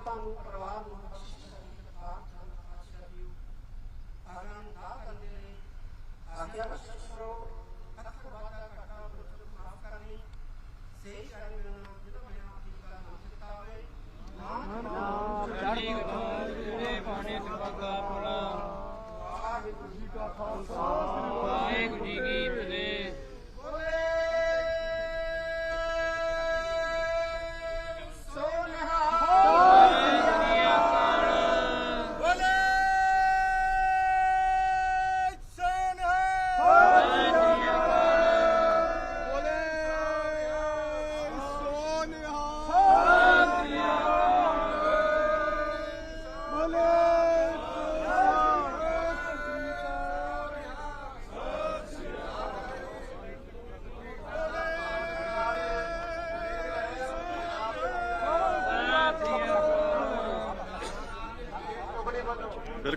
ਸੰਗਤਾਂ ਨੂੰ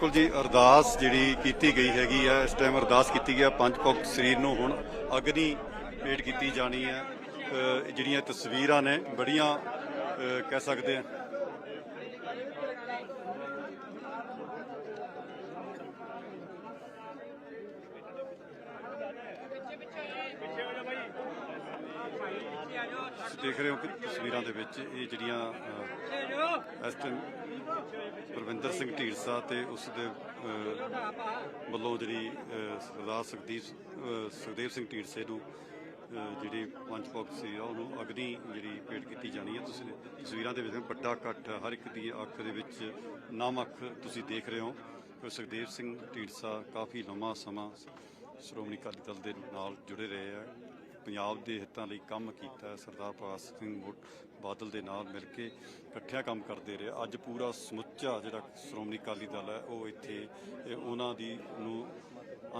ਬਿਲਕੁਲ ਜੀ, ਅਰਦਾਸ ਜਿਹੜੀ ਕੀਤੀ ਗਈ ਹੈਗੀ ਆ, ਇਸ ਟਾਈਮ ਅਰਦਾਸ ਕੀਤੀ ਗਿਆ ਪੰਜ ਭਗਤ ਸਰੀਰ ਨੂੰ ਹੁਣ ਅਗਨੀ ਭੇਟ ਕੀਤੀ ਜਾਣੀ ਹੈ ਜਿਹੜੀਆਂ ਤਸਵੀਰਾਂ ਨੇ, ਬੜੀਆਂ ਕਹਿ ਸਕਦੇ ਆ ਤੁਸੀਂ ਦੇਖ ਰਹੇ ਹੋ ਕਿ ਤਸਵੀਰਾਂ ਦੇ ਵਿੱਚ ਇਹ ਜਿਹੜੀਆਂ ਅ, ਇਸ ਟਾਈਮ ਪ੍ਰਵਿੰਦਰ ਸਿੰਘ ਢੀਂਡਸਾ ਤੇ ਉਸ ਦੇ ਵੱਲੋਂ ਜਿਹੜੀ ਸਰਦਾਰ ਸੁਖਦੀਪ ਸੁਖਦੇਵ ਸਿੰਘ ਢੀਂਡਸੇ ਨੂੰ ਜਿਹੜੀ ਪੰਜ ਭਗਤ ਸੀ ਉਹਨੂੰ ਅਗਨੀ ਜਿਹੜੀ ਭੇਟ ਕੀਤੀ ਜਾਣੀ ਹੈ। ਤੁਸੀਂ ਤਸਵੀਰਾਂ ਦੇ ਵਿੱਚ ਵੱਡਾ ਇਕੱਠ ਹਰ ਇੱਕ ਦੀ ਅੱਖ ਦੇ ਵਿੱਚ ਨਾਮ ਅੱਖ ਤੁਸੀਂ ਦੇਖ ਰਹੇ ਹੋ। ਕਿ ਸੁਖਦੇਵ ਸਿੰਘ ਢੀਂਡਸਾ ਕਾਫੀ ਲੰਮਾ ਸਮਾਂ ਸ਼੍ਰੋਮਣੀ ਅਕਾਲੀ ਦਲ ਦੇ ਨਾਲ ਜੁੜੇ ਰਹੇ ਆ। ਪੰਜਾਬ ਦੇ ਹਿੱਤਾਂ ਲਈ ਕੰਮ ਕੀਤਾ ਸਰਦਾਰ ਪ੍ਰਕਾਸ਼ ਸਿੰਘ ਬੁੱਟ ਬਾਦਲ ਦੇ ਨਾਲ ਮਿਲ ਕੇ ਇਕੱਠਿਆਂ ਕੰਮ ਕਰਦੇ ਰਹੇ। ਅੱਜ ਪੂਰਾ ਸਮੁੱਚਾ ਜਿਹੜਾ ਸ਼੍ਰੋਮਣੀ ਅਕਾਲੀ ਦਲ ਹੈ, ਉਹ ਇੱਥੇ ਉਹਨਾਂ ਦੀ ਨੂੰ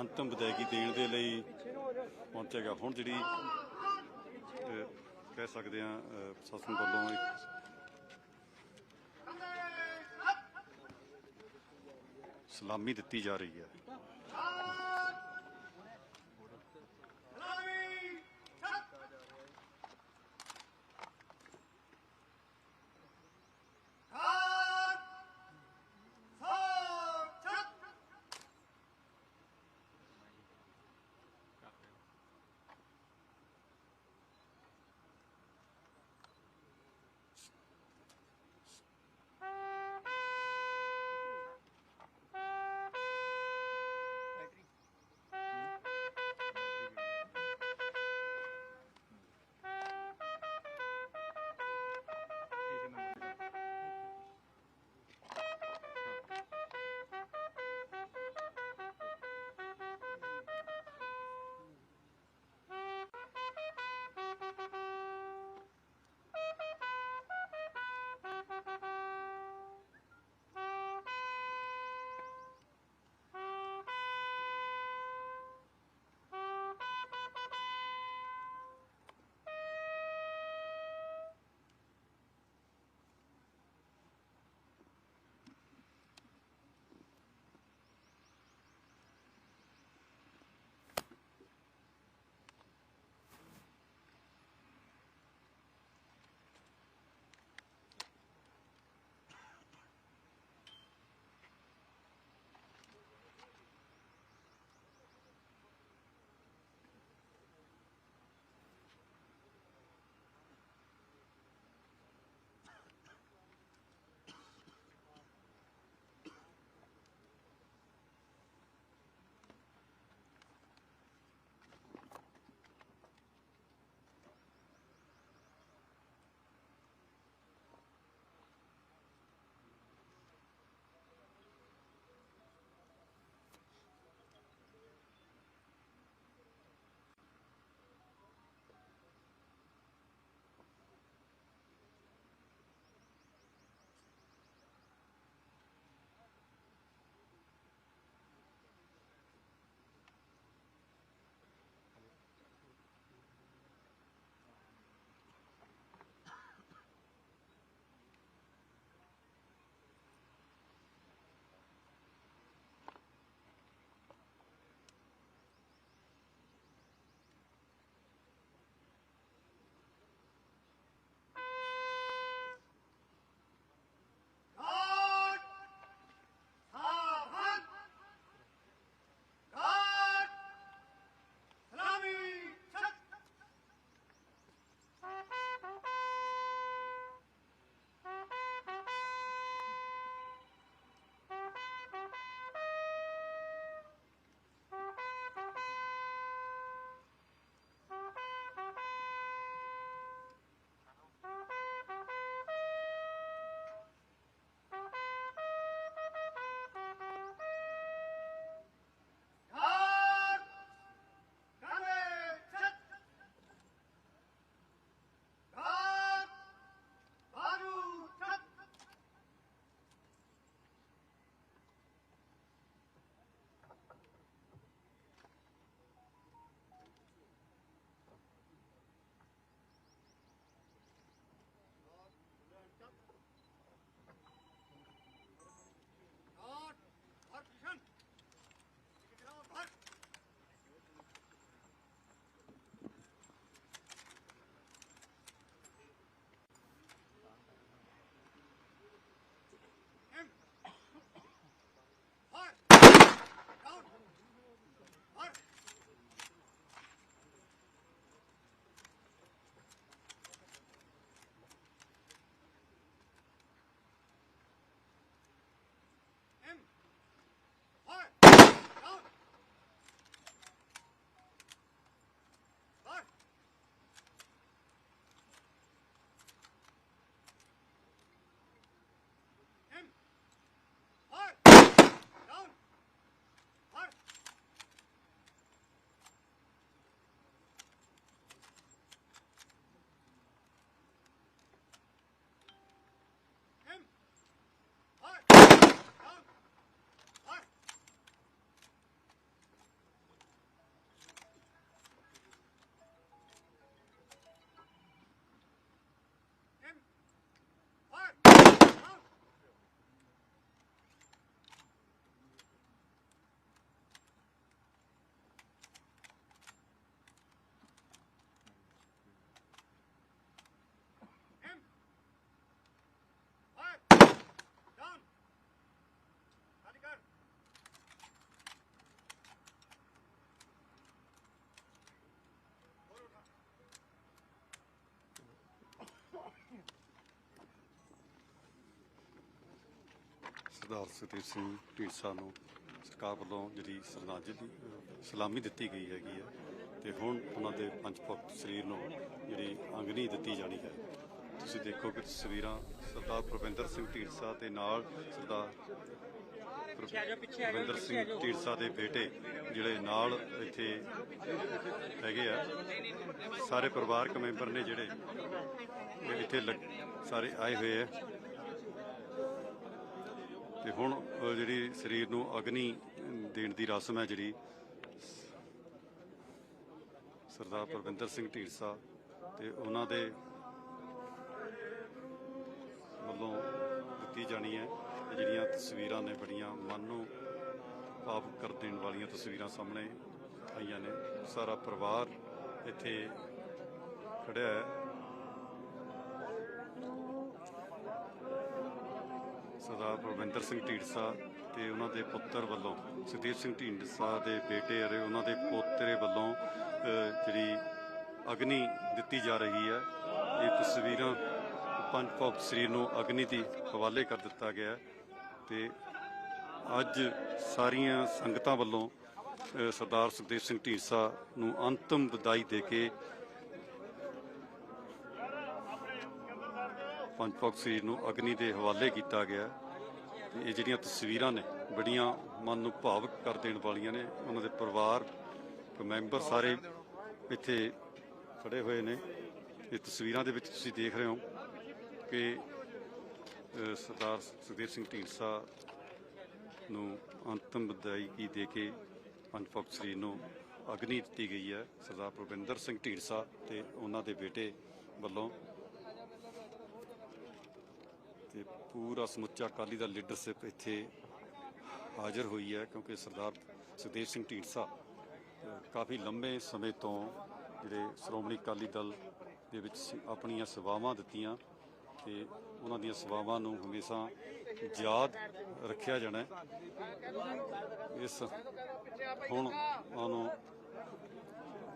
ਅੰਤਮ ਵਿਦਾਇਗੀ ਦੇਣ ਦੇ ਲਈ ਪਹੁੰਚੇਗਾ ਹੁਣ ਜਿਹੜੀ ਕਹਿ ਸਕਦੇ ਆ ਪ੍ਰਸ਼ਾਸਨ ਵੱਲੋਂ ਇੱਕ ਸਲਾਮੀ ਦਿੱਤੀ ਜਾ ਰਹੀ ਹੈ। ਸਰਦਾਰ ਸੁਖਦੇਵ ਸਿੰਘ ਢੀਂਡਸਾ ਨੂੰ ਸਰਕਾਰ ਵੱਲੋਂ ਜਿਹੜੀ ਸ਼ਰਧਾਂਜਲੀ ਸਲਾਮੀ ਦਿੱਤੀ ਗਈ ਹੈਗੀ ਹੈ ਤੇ ਹੁਣ ਉਹਨਾਂ ਦੇ ਪੰਜ ਭਗਤ ਸਰੀਰ ਨੂੰ ਜਿਹੜੀ ਅੰਗਨੀ ਦਿੱਤੀ ਜਾਣੀ ਹੈ। ਤੁਸੀਂ ਦੇਖੋ ਕਿ ਤਸਵੀਰਾਂ ਸਰਦਾਰ ਪ੍ਰਵਿੰਦਰ ਸਿੰਘ ਢੀਂਡਸਾ ਤੇ ਨਾਲ ਸਰਦਾਰ ਪ੍ਰਵਿੰਦਰ ਸਿੰਘ ਢੀਂਡਸਾ ਦੇ ਬੇਟੇ ਜਿਹੜੇ ਨਾਲ ਇੱਥੇ ਹੈਗੇ ਆ। ਸਾਰੇ ਪਰਿਵਾਰਕ ਮੈਂਬਰ ਨੇ ਜਿਹੜੇ ਇੱਥੇ ਲੱਗ- ਸਾਰੇ ਆਏ ਹੋਏ ਆ। ਤੇ ਹੁਣ ਜਿਹੜੀ ਸਰੀਰ ਨੂੰ ਅਗਨੀ ਦੇਣ ਦੀ ਰਸਮ ਹੈ ਜਿਹੜੀ, ਸਰਦਾਰ ਪ੍ਰਵਿੰਦਰ ਸਿੰਘ ਢੀਂਡਸਾ ਤੇ ਉਹਨਾਂ ਦੇ ਵੱਲੋਂ ਦਿੱਤੀ ਜਾਣੀ ਹੈ ਜਿਹੜੀਆਂ ਤਸਵੀਰਾਂ ਨੇ ਬੜੀਆਂ ਮਨ ਨੂੰ ਭਾਵ ਕਰ ਦੇਣ ਵਾਲੀਆਂ ਤਸਵੀਰਾਂ ਸਾਹਮਣੇ ਆਈਆਂ ਨੇ। ਸਾਰਾ ਪਰਿਵਾਰ ਇੱਥੇ ਖੜਿਆ ਹੈ। ਸਰਦਾਰ ਪ੍ਰਵਿੰਦਰ ਸਿੰਘ ਢੀਂਡਸਾ ਤੇ ਉਹਨਾਂ ਦੇ ਪੁੱਤਰ ਵੱਲੋਂ, ਸੁਖਦੇਵ ਸਿੰਘ ਢੀਂਡਸਾ ਦੇ ਬੇਟੇ ਅਤੇ ਉਹਨਾਂ ਦੇ ਪੋਤਰੇ ਵੱਲੋਂ ਜਿਹੜੀ ਅਗਨੀ ਦਿੱਤੀ ਜਾ ਰਹੀ ਹੈ। ਇਹ ਤਸਵੀਰਾਂ ਪੰਜ ਭਗਤ ਸ੍ਰੀ ਨੂੰ ਅਗਨੀ ਦੀ ਹਵਾਲੇ ਕਰ ਦਿੱਤਾ ਗਿਆ ਹੈ ਤੇ ਅੱਜ ਸਾਰੀਆਂ ਸੰਗਤਾਂ ਵੱਲੋਂ ਸਰਦਾਰ ਸੁਖਦੇਵ ਸਿੰਘ ਢੀਂਡਸਾ ਨੂੰ ਅੰਤਮ ਵਿਦਾਈ ਦੇ ਕੇ ਪੰਜ ਸਰੀਰ ਨੂੰ ਅਗਨੀ ਦੇ ਹਵਾਲੇ ਕੀਤਾ ਗਿਆ ਹੈ। ਤੇ ਇਹ ਜਿਹੜੀਆਂ ਤਸਵੀਰਾਂ ਨੇ, ਬੜੀਆਂ ਮਨ ਨੂੰ ਭਾਵਕ ਕਰ ਦੇਣ ਵਾਲੀਆਂ ਨੇ। ਉਹਨਾਂ ਦੇ ਪਰਿਵਾਰ ਮੈਂਬਰ ਸਾਰੇ ਇੱਥੇ ਖੜੇ ਹੋਏ ਨੇ। ਇਹ ਤਸਵੀਰਾਂ ਦੇ ਵਿੱਚ ਤੁਸੀਂ ਦੇਖ ਰਹੇ ਹੋ ਕਿ ਸਰਦਾਰ ਸੁਖਦੇਵ ਸਿੰਘ ਢੀਂਡਸਾ ਨੂੰ ਅੰਤਮ ਵਿਦਾਇਗੀ ਦੇ ਕੇ ਪੰਜ ਸਰੀਰ ਨੂੰ ਅਗਨੀ ਦਿੱਤੀ ਗਈ ਹੈ। ਸਰਦਾਰ ਪ੍ਰਵਿੰਦਰ ਸਿੰਘ ਢੀਂਡਸਾ ਤੇ ਉਹਨਾਂ ਦੇ ਬੇਟੇ ਵੱਲੋਂ ਤੇ ਪੂਰਾ ਸਮੁੱਚਾ ਅਕਾਲੀ ਦਾ ਲੀਡਰਸ਼ਿਪ ਇੱਥੇ ਹਾਜ਼ਰ ਹੋਈ ਹੈ, ਕਿਉਂਕਿ ਸਰਦਾਰ ਸੁਖਦੇਵ ਸਿੰਘ ਢੀਂਡਸਾ ਕਾਫੀ ਲੰਬੇ ਸਮੇਂ ਤੋਂ ਜਿਹੜੇ ਸ਼੍ਰੋਮਣੀ ਅਕਾਲੀ ਦਲ ਦੇ ਵਿੱਚ ਆਪਣੀਆਂ ਸੇਵਾਵਾਂ ਦਿੱਤੀਆਂ ਤੇ ਉਹਨਾਂ ਦੀਆਂ ਸੇਵਾਵਾਂ ਨੂੰ ਹਮੇਸ਼ਾ ਯਾਦ ਰੱਖਿਆ ਜਾਣਾ ਇਸ ਹੁਣ ਉਹਨੂੰ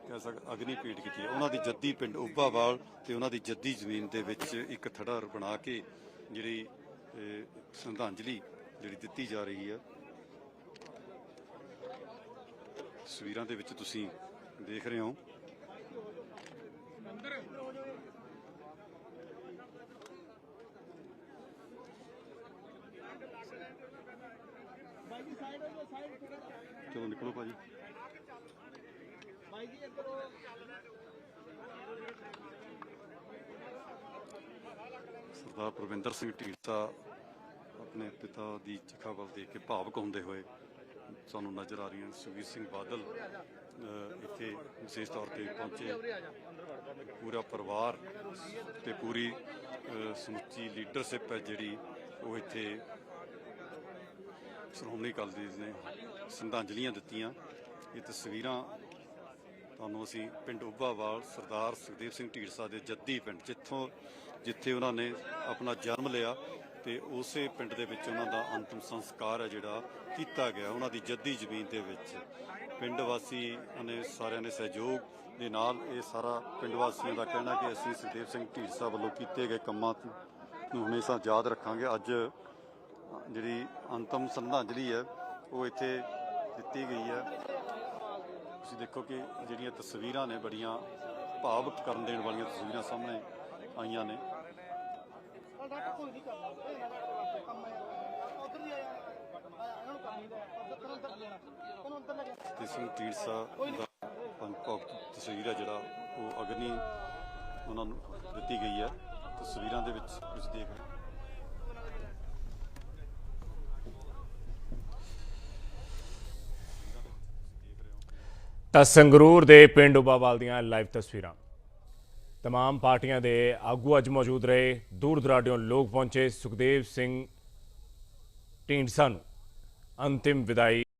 ਕਹਿ ਸਕ, ਅਗਨੀ ਭੇਟ ਕੀਤੀ ਹੈ। ਉਹਨਾਂ ਦੀ ਜੱਦੀ ਪਿੰਡ ਉੱਬਾਵਾਲ ਤੇ ਉਹਨਾਂ ਦੀ ਜੱਦੀ ਜ਼ਮੀਨ ਦੇ ਵਿੱਚ ਇੱਕ ਥੜਾ ਬਣਾ ਕੇ ਜਿਹੜੀ ਸ਼ਰਧਾਂਜਲੀ ਜਿਹੜੀ ਦਿੱਤੀ ਜਾ ਰਹੀ ਹੈ ਤਸਵੀਰਾਂ ਦੇ ਵਿੱਚ ਤੁਸੀਂ ਦੇਖ ਰਹੇ ਹੋ। ਚਲੋ ਨਿਕਲੋ ਭਾਜੀ। ਸਰਦਾਰ ਪ੍ਰਵਿੰਦਰ ਸਿੰਘ ਢੀਂਡਸਾ ਆਪਣੇ ਪਿਤਾ ਦੀ ਚਿਖਾ ਵੱਲ ਦੇਖ ਕੇ ਭਾਵਕ ਹੁੰਦੇ ਹੋਏ ਸਾਨੂੰ ਨਜ਼ਰ ਆ ਰਹੀਆਂ ਸੁਖਬੀਰ ਸਿੰਘ ਬਾਦਲ ਇੱਥੇ ਵਿਸ਼ੇਸ਼ ਤੌਰ ਤੇ ਪਹੁੰਚੇ। ਪੂਰਾ ਪਰਿਵਾਰ ਤੇ ਪੂਰੀ ਸਮੁੱਚੀ ਲੀਡਰਸ਼ਿਪ ਹੈ ਜਿਹੜੀ ਉਹ ਇੱਥੇ ਸ਼੍ਰੋਮਣੀ ਅਕਾਲੀ ਦਲ ਨੇ ਸ਼ਰਧਾਂਜਲੀਆਂ ਦਿੱਤੀਆਂ। ਇਹ ਤਸਵੀਰਾਂ ਤੁਹਾਨੂੰ ਅਸੀਂ ਪਿੰਡ ਉੱਬਾਵਾਲ ਸਰਦਾਰ ਸੁਖਦੇਵ ਸਿੰਘ ਢੀਂਡਸਾ ਦੇ ਜੱਦੀ ਪਿੰਡ, ਜਿੱਥੋਂ ਜਿੱਥੇ ਉਹਨਾਂ ਨੇ ਆਪਣਾ ਜਨਮ ਲਿਆ ਤੇ ਉਸੇ ਪਿੰਡ ਦੇ ਵਿੱਚ ਉਹਨਾਂ ਦਾ ਅੰਤਮ ਸੰਸਕਾਰ ਹੈ ਜਿਹੜਾ ਕੀਤਾ ਗਿਆ ਉਹਨਾਂ ਦੀ ਜੱਦੀ ਜ਼ਮੀਨ ਦੇ ਵਿੱਚ। ਪਿੰਡ ਵਾਸੀ ਨੇ ਸਾਰਿਆਂ ਨੇ ਸਹਿਯੋਗ ਦੇ ਨਾਲ ਇਹ ਸਾਰਾ ਪਿੰਡ ਵਾਸੀਆਂ ਦਾ ਕਹਿਣਾ ਕਿ ਅਸੀਂ ਸੁਖਦੇਵ ਸਿੰਘ ਢੀਂਡਸਾ ਵੱਲੋਂ ਕੀਤੇ ਗਏ ਕੰਮਾਂ ਨੂੰ ਹਮੇਸ਼ਾ ਯਾਦ ਰੱਖਾਂਗੇ। ਅੱਜ ਜਿਹੜੀ ਅੰਤਮ ਸ਼ਰਧਾਂਜਲੀ ਹੈ, ਉਹ ਇੱਥੇ ਦਿੱਤੀ ਗਈ ਹੈ। ਤੁਸੀਂ ਦੇਖੋ ਕਿ ਜਿਹੜੀਆਂ ਤਸਵੀਰਾਂ ਨੇ, ਬੜੀਆਂ ਭਾਵੁਕ ਕਰਨ ਦੇਣ ਵਾਲੀਆਂ ਤਸਵੀਰਾਂ ਸਾਹਮਣੇ ਆਈਆਂ ਨੇ। ਤੇ ਸਿੰਘ ਢੀਂਡਸਾ ਦਾ ਪੰਜ ਭਗਤ ਤਸਵੀਰ ਹੈ ਜਿਹੜਾ, ਉਹ ਅਗਨੀ ਉਹਨਾਂ ਨੂੰ ਦਿੱਤੀ ਗਈ ਹੈ ਤਸਵੀਰਾਂ ਦੇ ਵਿੱਚ ਤੁਸੀਂ ਦੇਖ ਰਹੇ ਹੋ। ਤਾਂ ਸੰਗਰੂਰ ਦੇ ਪਿੰਡ ਉਬਾਵਾਲ ਦੀਆਂ ਲਾਈਵ ਤਸਵੀਰਾਂ। तमाम ਪਾਰਟੀਆਂ ਦੇ ਆਗੂ ਅੱਜ ਮੌਜੂਦ ਰਹੇ ਦੂਰ ਦਰਾਡਿਓਂ ਲੋਕ ਪਹੁੰਚੇ ਸੁਖਦੇਵ ਸਿੰਘ ਢੀਂਡਸਾ ਨੂੰ ਅੰਤਿਮ ਵਿਦਾਈ